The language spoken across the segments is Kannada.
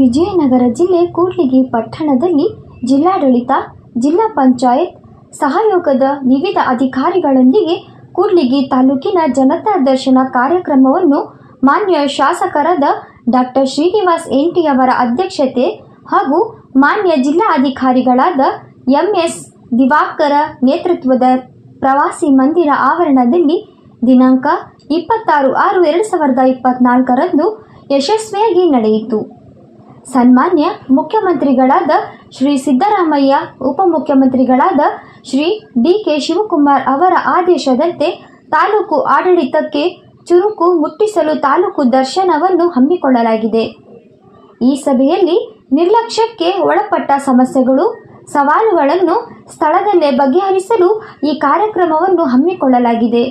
ವಿಜಯನಗರ ಜಿಲ್ಲೆ ಕೂಡ್ಲಿಗಿ ಪಟ್ಟಣದಲ್ಲಿ ಜಿಲ್ಲಾಡಳಿತ, ಜಿಲ್ಲಾ ಪಂಚಾಯತ್ ಸಹಯೋಗದ ವಿವಿಧ ಅಧಿಕಾರಿಗಳೊಂದಿಗೆ ಕೂಡ್ಲಿಗಿ ತಾಲೂಕಿನ ಜನತಾ ದರ್ಶನ ಕಾರ್ಯಕ್ರಮವನ್ನು ಮಾನ್ಯ ಶಾಸಕರಾದ ಡಾಕ್ಟರ್ ಶ್ರೀನಿವಾಸ್ ಎಂಟಿ ಅವರ ಅಧ್ಯಕ್ಷತೆ ಹಾಗೂ ಮಾನ್ಯ ಜಿಲ್ಲಾ ಅಧಿಕಾರಿಗಳಾದ ಎಂಎಸ್ ದಿವಾಕರ ನೇತೃತ್ವದ ಪ್ರವಾಸಿ ಮಂದಿರ ಆವರಣದಲ್ಲಿ ದಿನಾಂಕ ಇಪ್ಪತ್ತಾರು ಆರು ಎರಡು ಸಾವಿರದ ಇಪ್ಪತ್ನಾಲ್ಕರಂದು ಯಶಸ್ವಿಯಾಗಿ ನಡೆಯಿತು. ಸನ್ಮಾನ್ಯ ಮುಖ್ಯಮಂತ್ರಿಗಳಾದ ಶ್ರೀ ಸಿದ್ದರಾಮಯ್ಯ ಉಪಮುಖ್ಯಮಂತ್ರಿಗಳಾದ ಶ್ರೀ ಡಿ ಕೆ ಶಿವಕುಮಾರ್ ಅವರ ಆದೇಶದಂತೆ ತಾಲೂಕು ಆಡಳಿತಕ್ಕೆ ಚುರುಕು ಮುಟ್ಟಿಸಲು ತಾಲೂಕು ದರ್ಶನವನ್ನು ಹಮ್ಮಿಕೊಳ್ಳಲಾಗಿದೆ. ಈ ಸಭೆಯಲ್ಲಿ ನಿರ್ಲಕ್ಷ್ಯಕ್ಕೆ ಒಳಪಟ್ಟ ಸಮಸ್ಯೆಗಳು, ಸವಾಲುಗಳನ್ನು ಸ್ಥಳದಲ್ಲೇ ಬಗೆಹರಿಸಲು ಈ ಕಾರ್ಯಕ್ರಮವನ್ನು ಹಮ್ಮಿಕೊಳ್ಳಲಾಗಿದೆ.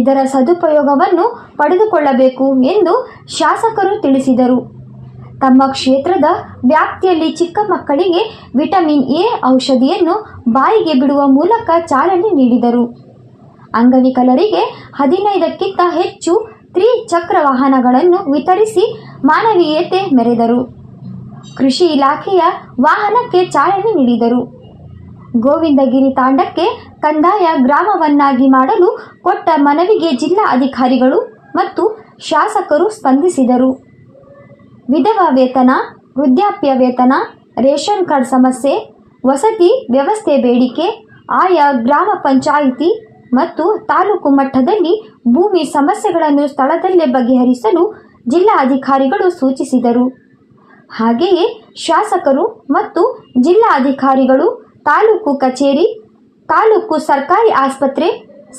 ಇದರ ಸದುಪಯೋಗವನ್ನು ಪಡೆದುಕೊಳ್ಳಬೇಕು ಎಂದು ಶಾಸಕರು ತಿಳಿಸಿದರು. ತಮ್ಮ ಕ್ಷೇತ್ರದ ವ್ಯಾಪ್ತಿಯಲ್ಲಿ ಚಿಕ್ಕ ಮಕ್ಕಳಿಗೆ ವಿಟಮಿನ್ ಎ ಔಷಧಿಯನ್ನು ಬಾಯಿಗೆ ಬಿಡುವ ಮೂಲಕ ಚಾಲನೆ ನೀಡಿದರು. ಅಂಗವಿಕಲರಿಗೆ ಹದಿನೈದಕ್ಕಿಂತ ಹೆಚ್ಚು ತ್ರಿಚಕ್ರ ವಾಹನಗಳನ್ನು ವಿತರಿಸಿ ಮಾನವೀಯತೆ ಮೆರೆದರು. ಕೃಷಿ ಇಲಾಖೆಯ ವಾಹನಕ್ಕೆ ಚಾಲನೆ ನೀಡಿದರು. ಗೋವಿಂದಗಿರಿ ತಾಂಡಕ್ಕೆ ಕಂದಾಯ ಗ್ರಾಮವನ್ನಾಗಿ ಮಾಡಲು ಕೊಟ್ಟ ಮನವಿಗೆ ಜಿಲ್ಲಾ ಅಧಿಕಾರಿಗಳು ಮತ್ತು ಶಾಸಕರು ಸ್ಪಂದಿಸಿದರು. ವಿಧವಾ ವೇತನ, ವೃದ್ಧಾಪ್ಯ ವೇತನ, ರೇಷನ್ ಕಾರ್ಡ್ ಸಮಸ್ಯೆ, ವಸತಿ ವ್ಯವಸ್ಥೆ ಬೇಡಿಕೆ, ಆಯಾ ಗ್ರಾಮ ಪಂಚಾಯಿತಿ ಮತ್ತು ತಾಲೂಕು ಮಟ್ಟದಲ್ಲಿ ಭೂಮಿ ಸಮಸ್ಯೆಗಳನ್ನು ಸ್ಥಳದಲ್ಲೇ ಬಗೆಹರಿಸಲು ಜಿಲ್ಲಾ ಅಧಿಕಾರಿಗಳು ಸೂಚಿಸಿದರು. ಹಾಗೆಯೇ ಶಾಸಕರು ಮತ್ತು ಜಿಲ್ಲಾ ಅಧಿಕಾರಿಗಳು ತಾಲೂಕು ಕಚೇರಿ, ತಾಲೂಕು ಸರ್ಕಾರಿ ಆಸ್ಪತ್ರೆ,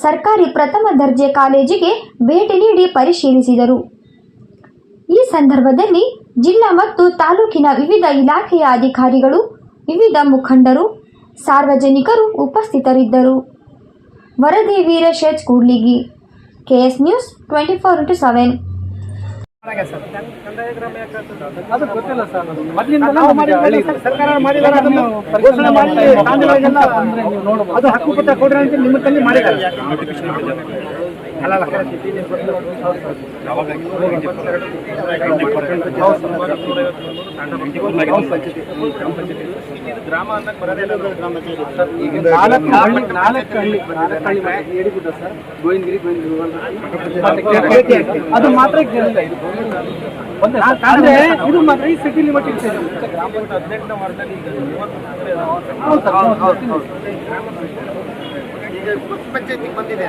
ಸರ್ಕಾರಿ ಪ್ರಥಮ ದರ್ಜೆ ಕಾಲೇಜಿಗೆ ಭೇಟಿ ನೀಡಿ ಪರಿಶೀಲಿಸಿದರು. ಈ ಸಂದರ್ಭದಲ್ಲಿ ಜಿಲ್ಲಾ ಮತ್ತು ತಾಲೂಕಿನ ವಿವಿಧ ಇಲಾಖೆಯ ಅಧಿಕಾರಿಗಳು ವಿವಿಧ ಮುಖಂಡರು ಸಾರ್ವಜನಿಕರು ಉಪಸ್ಥಿತರಿದ್ದರು. ವರದಿ ವೀರಶೇಜ್ Kudligi KS news twenty four into seven. ಅದು ಗೊತ್ತಿಲ್ಲ ಸರ್. ಸರ್ಕಾರ ಮಾಡಿದ್ದಾರೆ ಅದನ್ನು ಘೋಷಣೆ ಮಾಡಿ ನೋಡ್ಬೋದು. ಅದು ಹಕ್ಕುಪತ್ರ ಕೊಡ್ರಿ ಅಂತ ನಿಮ್ಮ ತಲ್ಲಿ ಮಾಡಿದ್ದಾರೆ. ಗ್ರಾಮ ಅನ್ನಕ್ ಬರೋದಿಲ್ಲ ಕೆರೆ. ಅದು ಮಾತ್ರ ಗೆಲ್ಲಿಲ್ಲ ಇದು. ಅಂದ್ರೆ ಮಾತ್ರ ಈ ಸಿಟಿ ಲಿಮಿಟ್ ಇದೆ ಗ್ರಾಮ ಪಂಚಾಯತ್. ಹದಿನೆಂಟನೇ ಈಗ ಮೂವತ್ತು ಹೌದು ಸರ್ ಹೌದು, ಹೌದು, ಹೌದು. ಈಗ ಪಂಚಾಯತಿಗೆ ಬಂದಿದೆ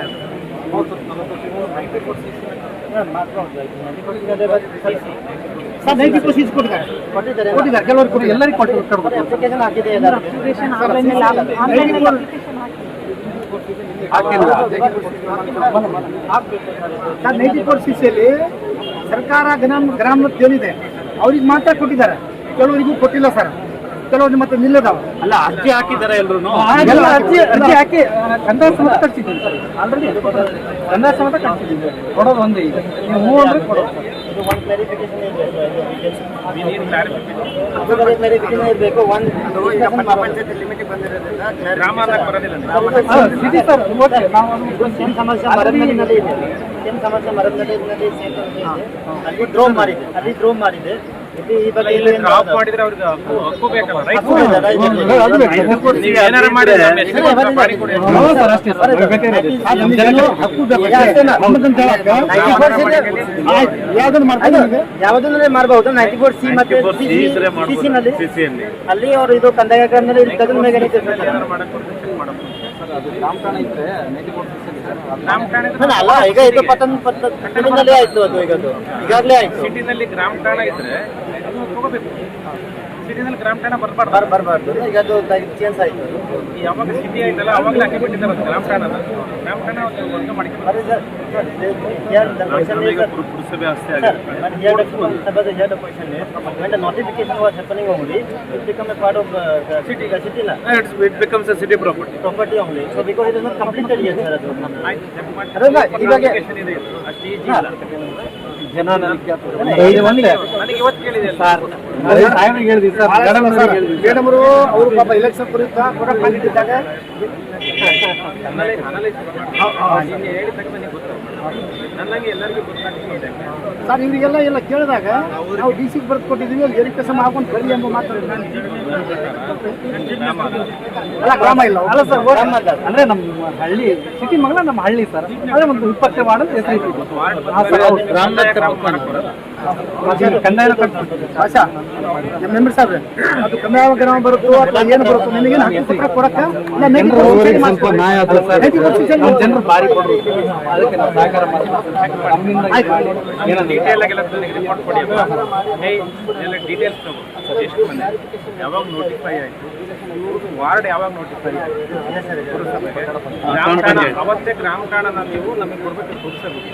ಸರ್ ನೈಂಟಿ ಪರ್ಸೆಂಟ್ ಕೊಟ್ಟಿದ್ದಾರೆ ಕೆಲವರು ಎಲ್ಲರಿಗೂ ಕೊಟ್ಟು ಕೊಡ್ಬೇಕು ಅಪ್ಲಿಕೇಶನ್ ಹಾಕಿದೆ ಹಾಕಿಲ್ಲ ಸರ್ ನೈಂಟಿ ಫೋರ್ ಸಿಸಿಯಲ್ಲಿ ಸರ್ಕಾರ ಗ್ರಾಮ ಗ್ರಾಮದ ಏನಿದೆ ಅವ್ರಿಗೆ ಮಾತ್ರ ಕೊಟ್ಟಿದ್ದಾರೆ ಕೆಲವರಿಗೂ ಕೊಟ್ಟಿಲ್ಲ ಸರ್ ಕೆಲವರು ಮತ್ತೆ ನಿಲ್ಲದಾವ ಅಲ್ಲ ಅರ್ಜಿ ಹಾಕಿದ್ದಾರೆ ಎಲ್ಲರೂ ಎಲ್ಲ ಅರ್ಜಿ ಅರ್ಜಿ ಹಾಕಿ ಕಂದಾಯ ಸಮೇತ ಕಟ್ಸಿದ್ದೀನಿ ಸರ್ ಆಲ್ರೆಡಿ ಕಂದಾಯ ಸಮೇತ ಕಟ್ಸಿದ್ದೀನಿ ಕೊಡೋದು ಒಂದೇ ಈಗ. ನೀವು ಹ್ಞೂ ಅಂದ್ರೆ ಕೊಡೋದು. ಮರದಲ್ಲಿ ಒಂದು ಕ್ಲಾರಿಫಿಕೇಶನ್ ಕ್ಲಾರಿಫಿಕೇಶನ್ ಇರಬೇಕು ಒಂದು ಪಂಚಾಯತಿ ಲಿಮಿಟ್ ಬಂದಿರೋದ್ರಿಂದ ಗ್ರಾಮ ಅನ್ನಕ್ ಬರೋದಿಲ್ಲ. ಸಿಟಿ ಸರ್ ಓಕೆ ನಾವು ಅದು ಸೇಮ್ ಸಮಸ್ಯೆ ಮರದಿನಲ್ಲಿ ಇದೆ. ಸೇಮ್ ಸಮಸ್ಯೆ ಅಲ್ಲಿ ಡ್ರೋಮ್ ಮಾಡಿದೆ. ಅಲ್ಲಿ ಡ್ರೋಮ್ ಮಾಡಿದೆ. ಡ್ರಾಪ್ ಮಾಡಿದ್ರೆ ಅವ್ರಿಗೆ ಹಕ್ಕು ಹಕ್ಕು ಬೇಕಲ್ಲ. ನೀವು ಏನಾರ ಮಾಡಿದ್ರೆ ಮಾಡಿ ಕೊಡಿ. ಯಾವ್ದನ್ನ ಮಾಡ್ತಾರೆ ಯಾವುದನ್ನೇ ಮಾಡಬಹುದು ನೈಂಟಿ ಫೋರ್ ಸಿ ಮತ್ತೆ ಸಿ ಸಿ ನಲ್ಲಿ. ಅಲ್ಲಿ. ಅವರು ಇದು ಕಂದಾಯ ಕಂದ್ರೆ ಇಲ್ಲಿ ತೆಗೆದ ಮೇಲೆ ಅಲ್ಲ, ಅಲ್ಲ ಈಗ ಇದು ಪತನ್ ಪಟ್ಟಣದಲ್ಲೇ ಆಯ್ತು ಅದು ಈಗ ಅದು. ಈಗಾಗಲೇ ಆಯ್ತು. ಸಿಟಿನಲ್ಲಿ ಗ್ರಾಮ ಠಾಣ ಇದ್ರೆ ಅದು ತಗೋಬೇಕು. 200 ಗ್ರಾಂ ತಾನೇ ಬರಬರ್ತ ಸರ್ ಈಗ ಅದು ಚೇಂಜ್ ಆಯಿತು. ಯಾವಾಗ ಸಿಟಿ ಆಯ್ತಲ್ಲ ಯಾರು ಅದು ಸರ್ ಅದು ಪೊಷನ್ ಅಂದ್ರೆ ನೋಟಿಫಿಕೇಶನ್ ವಾಸ್ ಸಿಟಿ ಸಿಟಿ ಇಲ್ಲ ಇಟ್ಸ್ ಸಿಟಿ ಸರ್ ನನಗೆ ಇವತ್ತು ಕೇಳಿದೆ ಸರ್ ಮೇಡಮ್ ಅವ್ರಿಗೆ ಹೇಳಿದ್ವಿ ಮೇಡಮ್ ಅವರು ಅವರು ಪಾಪ ಎಲೆಕ್ಷನ್ ಕುರಿತ ಕೊಟ್ಟಿದ್ದಾಗ ಕಂಡಿದ್ದಾಗ ಅನಲೈಸ್ ಅನಲೈಸ್ ತಕ್ಷಣ ನಿಮ್ಗೆ ಗೊತ್ತು ಎಲ್ಲರಿಗೂ ಗೊತ್ತಾಗ್ತದೆ ಸರ್ ಇವರಿಗೆಲ್ಲ ಎಲ್ಲ ಕೇಳಿದಾಗ ನಾವು ಡಿ ಸಿಗೆ ಬರೆದು ಕೊಟ್ಟಿದ್ದೀವಿ ಅಲ್ಲಿ ವೆರಿಫಿಕೇಶನ್ ಮಾಡ್ಕೊಂಡು ಕರಿ ಎಂಬ ಮಾತು ಅಲ್ಲ ಗ್ರಾಮ ಇಲ್ಲ ಅಲ್ಲ ಸರ್ ಅಂದ್ರೆ ನಮ್ಮ ಹಳ್ಳಿ ಸಿಟಿ ಮಗಳ ನಮ್ಮ ಹಳ್ಳಿ ಸರ್. ಅಂದ್ರೆ ಒಂದು ಇಪ್ಪತ್ತೇ ವಾರ್ಡ್ ಹೆಸರು ಇಟ್ಟಿದ್ದು ಆಶಾ ನಮ್ಮ ಮೆಂಬರ್ ಅದು ಗ್ರಾಮ ಬರುತ್ತೋ ಅಥವಾ ಏನು ಬರುತ್ತೋ ನಿಮಗೇನು ಹಕ್ಕು ಪತ್ರ ಕೊಡಕ್ಕ? ಜನರು ಅದಕ್ಕೆ ನಾವು ಸಹಕಾರ ಮಾಡ್ತೀವಿ. ನಮ್ಮಿಂದ ಏನಂದ್ರೆ ಡೀಟೇಲ್ ಆಗಿ ಎಲ್ಲ ರಿಪೋರ್ಟ್ ಕೊಡಿ ಎಲ್ಲ ಡೀಟೇಲ್ಸ್ ತಗೋ. ಎಷ್ಟು ಮನೆ ಯಾವಾಗ ನೋಟಿಫೈ ಆಯಿತು? ವಾರ್ಡ್ ಯಾವಾಗ ನೋಟಿಫೈ ಆಯಿತು? ಪುರಸಭೆಗೆ. ಅವತ್ತೇ ಗ್ರಾಮ ಕಾಣನ ನೀವು ನಮಗೆ ಕೊಡ್ಬೇಕು ಪುರಸಭೆಗೆ.